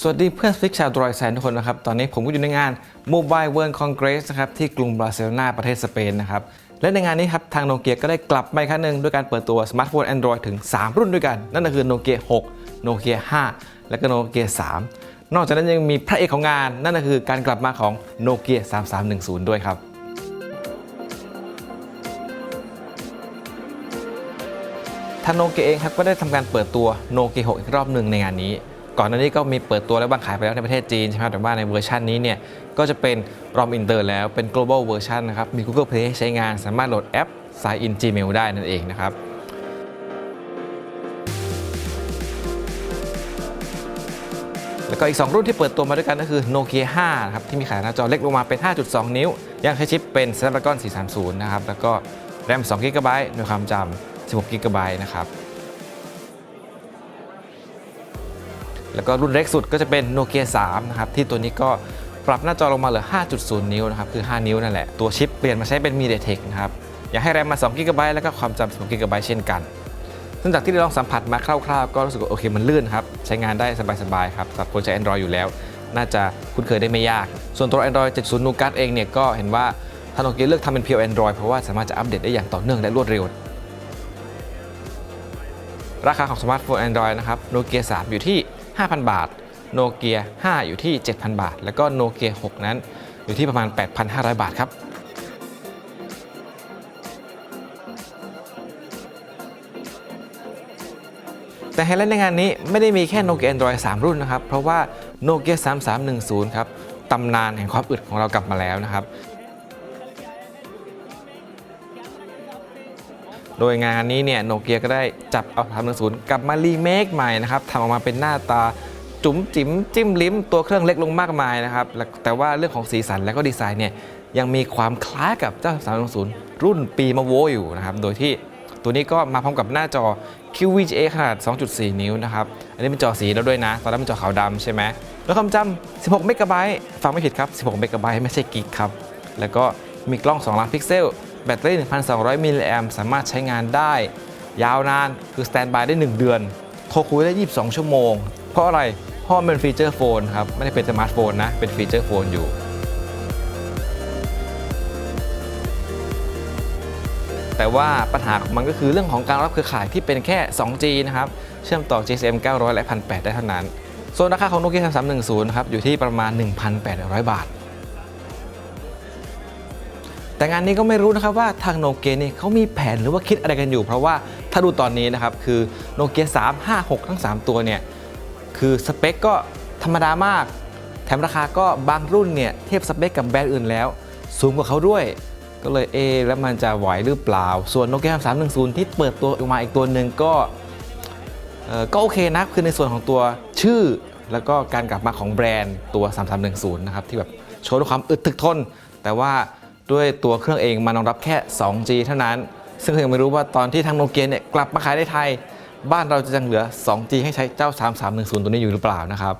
สวัสดีเพื่อนฟิกชาวดรอยแซนทุกคนนะครับ ตอนนี้ผมก็อยู่ในงาน Mobile World Congress นะครับที่กรุงบาร์เซโลนาประเทศสเปนนะครับ และในงานนี้ครับ ทางโนเกียก็ได้กลับมาอีกครั้งหนึ่งด้วยการเปิดตัวสมาร์ทโฟน Android ถึง 3 รุ่นด้วยกัน นั่นก็คือโนเกีย6โนเกีย5และก็โนเกีย3 นอกจากนั้นยังมีพระเอกของงาน นั่นก็คือการกลับมาของโนเกีย3310 ด้วยครับทางโนเกียเองครับก็ได้ทำการเปิดตัวโนเกีย6อีกรอบหนึ่งในงานนี้ ก่อนหน้านี้ก็มีเปิดตัวและวบางขายไปแล้วในประเทศจีนใช่ไหมครับแต่ว่าในเวอร์ชันนี้เนี่ยก็จะเป็นรอมอินเตอร์แล้วเป็น global version นะครับมี Google Play ใช้งานสามารถโหลดแอป Sign in Gmail ได้นั่นเองนะครับแล้วก็อีก 2 รุ่นที่เปิดตัวมาด้วยกันก็คือ Nokia 5นะครับที่มีขนาดหน้าจอเล็กลงมาเป็น 5.2 นิ้ว ยังใช้ชิปเป็น Snapdragon 430 นะครับ แล้วก็แรม2 g b ในความจำ16 g b นะครับ แล้วก็รุ่นเล็กสุดก็จะเป็น Nokia 3นะครับที่ตัวนี้ก็ปรับหน้าจอลงมาเหลือ 5.0 นิ้วนะครับคือ 5 นิ้วนั่นแหละ ตัวชิปเปลี่ยนมาใช้เป็น MediaTek นะครับอยากให้แรมมา2 g b แล้วก็ความจำ16 g b เช่นกัน ซึ่งจากที่ได้ลองสัมผัสมาคร่าวๆ ก็รู้สึกว่าโอเคมันลื่นครับ ใช้งานได้สบายๆครับสำหรับคนใช้ Android อยู่แล้ว น่าจะคุ้นเคยได้ไม่ยาก ส่วนตัว Android 70 Nougat เองเนี่ยก็เห็นว่าทางโนเกียเลือกทำเป็นเพียว Android เพราะว่าสามารถจะอัปเดตได้อย่างต่อเนื่องและรวดเร็วราคาของสมาร์ทโฟน Android นะครับโนเกีย3อยู่ที่ 5,000 บาท โนเกีย 5 อยู่ที่ 7,000 บาท แล้วก็โนเกีย 6 นั้นอยู่ที่ประมาณ 8,500 บาทครับแต่ไฮไลท์ในงานนี้ไม่ได้มีแค่ Nokia Android 3 รุ่นนะครับ เพราะว่า Nokia 3310 ครับ ตำนานแห่งความอึดของเรากลับมาแล้วนะครับ โดยงานนี้เนี่ยโนเกียก็ได้จับเอา310กลับมารีเมคใหม่นะครับทำออกมาเป็นหน้าตาจุ๋มจิ๋มจิ้มลิ้มตัวเครื่องเล็กลงมากมายนะครับแต่ว่าเรื่องของสีสันและก็ดีไซน์เนี่ยยังมีความคล้ายกับเจ้า310รุ่นปีมาโวอยู่นะครับ โดยที่ตัวนี้ก็มาพร้อมกับหน้าจอ QVGA ขนาด 2.4 นิ้วนะครับ อันนี้เป็นจอสีแล้วด้วยนะ ตอนนั้นเป็นจอขาวดำใช่ไหม แล้วความจำ 16 เมกะไบต์ฟังไม่ผิดครับ 16 เมกะไบต์ไม่ใช่กิกครับ แล้วก็มีกล้อง 2 ล้านพิกเซล แบตเตอรี่ 1,200 มิลลิแอมสามารถใช้งานได้ ยาวนานคือสแตนบายได้ 1 เดือน โทรคุยได้ 22 ชั่วโมง เพราะอะไร เพราะมันเป็นฟีเจอร์โฟนครับ ไม่ได้เป็นสมาร์ทโฟนนะ เป็นฟีเจอร์โฟนอยู่แต่ว่าปัญหาของมันก็คือเรื่องของการรับเครือข่ายที่เป็นแค่ 2G นะครับ เชื่อมต่อ GSM 900 และ 1,800 ได้เท่านั้น ส่วนราคาของ Nokia 3310 ครับ อยู่ที่ประมาณ 1,800 บาท แต่งานนี้ก็ไม่รู้นะครับว่าทางโนเกียเนี่ยเขามีแผนหรือว่าคิดอะไรกันอยู่ เพราะว่าถ้าดูตอนนี้นะครับคือโนเกีย3 5 6 ทั้ง 3 ตัวเนี่ยคือสเปคก็ธรรมดามาก แถมราคาก็บางรุ่นเนี่ยเทียบสเปคกับแบรนด์อื่นแล้ว สูงกว่าเขาด้วย ก็เลยเอแล้วมันจะไหวหรือเปล่า ส่วนโนเกีย310ที่เปิดตัวออกมาอีกตัวหนึ่งก็เอ่อก็โอเคนะคือในส่วนของตัวชื่อแล้วก็การกลับมาของแบรนด์ตัว 3310 นะครับที่แบบโชว์ด้วยความอึดถึกทน แต่ว่า ด้วยตัวเครื่องเองมานรองรับแค่ 2G เท่านั้น ซึ่งก็ยังไม่รู้ว่าตอนที่ทางโนเกียเนี่ยกลับมาขายในไทย บ้านเราจะยังเหลือ 2G ให้ใช้เจ้า 3310 ตัวนี้อยู่หรือเปล่านะครับ